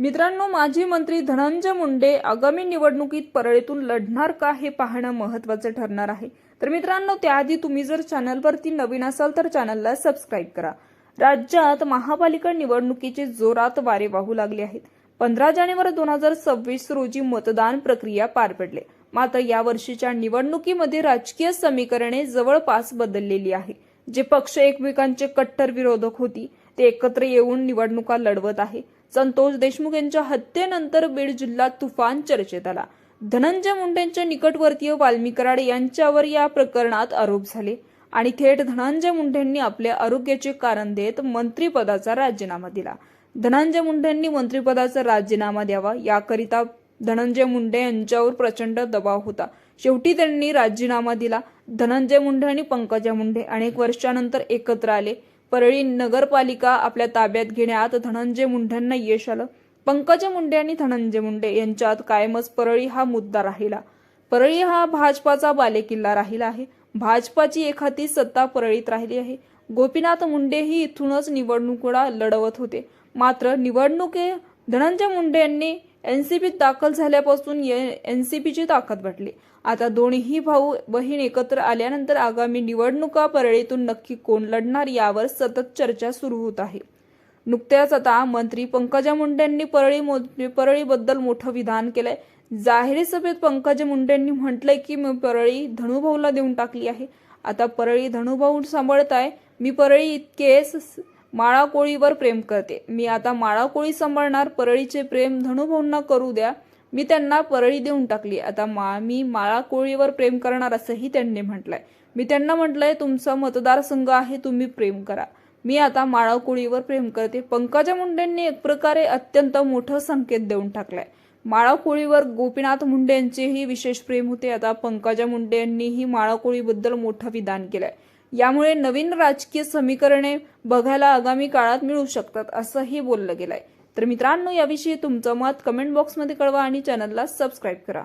मित्रांनो माजी मंत्री धनंजय मुंडे आगामी निवडणुकीत परळीतून लढणार का हे पाहणं महत्वाचं ठरणार आहे. तर मित्रांनो त्याआधी तुम्ही जर चॅनलवरती नवीन असाल तर चॅनलला सबस्क्राईब करा. राज्यात महापालिका निवडणुकीचे जोरात वारे वाहू लागले आहेत. पंधरा जानेवारी दोन हजार सव्वीस रोजी मतदान प्रक्रिया पार पडले. मात्र या वर्षीच्या निवडणुकीमध्ये राजकीय समीकरणे जवळपास बदललेली आहे. जे पक्ष एकमेकांचे कट्टर विरोधक होती ते एकत्र येऊन निवडणुका लढवत आहे. संतोष देशमुख यांच्या हत्येनंतर बीड जिल्हा तुफान चर्चेत आला. धनंजय मुंडेंच्या निकटवर्तीय वाल्मीकराड यांच्यावर या प्रकरणात आरोप झाले आणि थेट धनंजय मुंडेंनी आपल्या आरोग्याचे कारण देत मंत्रिपदाचा राजीनामा दिला. धनंजय मुंडेंनी मंत्रिपदाचा राजीनामा द्यावा याकरिता धनंजय मुंडे यांच्यावर प्रचंड दबाव होता. शेवटी त्यांनी राजीनामा दिला. धनंजय मुंडे आणि पंकजा मुंडे अनेक वर्षानंतर एकत्र आले. परळी नगरपालिका आपल्या ताब्यात घेण्यात धनंजय मुंडेंना यश आलं. पंकज मुंडे आणि धनंजय मुंडे यांच्यात कायमच परळी हा मुद्दा राहिला. परळी हा भाजपाचा बालेकिल्ला राहिला आहे. भाजपाची एखादी सत्ता परळीत राहिली आहे. गोपीनाथ मुंडेही इथूनच निवडणुका लढवत होते. मात्र निवडणुके धनंजय मुंडे यांनी एनसीबीत दाखल झाल्यापासून एनसीबीची ताकद वाटली आता दोन्ही भाऊ बहीण एकत्र आल्यानंतर आगामी निवडणुका परळीतून नक्की कोण लढणार यावर सतत चर्चा सुरू होत आहे. नुकत्याच आता मंत्री पंकजा मुंडेंनी परळी मो- परळीबद्दल मोठं विधान केलंय. जाहीर सभेत पंकजा मुंडेंनी म्हटलंय की मी परळी धनुभाऊला देऊन टाकली आहे. आता परळी धनुभाऊ सांभाळत आहे मी परळी इतकेच माळा कोळीवर प्रेम करते. मी आता माळा कोळी सांभाळणार परळीचे प्रेम धनुभाऊंना करू द्या. मी त्यांना परळी देऊन टाकली. आता मा मी माळा कोळीवर प्रेम करणार असंही त्यांनी म्हटलंय. मी त्यांना म्हटलंय तुमचा मतदारसंघ आहे तुम्ही प्रेम करा. मी आता माळा कोळीवर प्रेम करते. पंकजा मुंडेंनी एक प्रकारे अत्यंत मोठं संकेत देऊन टाकलाय. माळा कोळीवर गोपीनाथ मुंडे यांचेही विशेष प्रेम होते. आता पंकजा मुंडे यांनीही माळा कोळीबद्दल मोठं विधान केलंय. यामुळे नवीन राजकीय समीकरणे बघायला आगामी काळात मिळू शकतात असंही बोललं गेलंय. तर मित्रांनो याविषयी तुमचं मत कमेंट बॉक्समध्ये कळवा आणि चॅनलला सबस्क्राईब करा.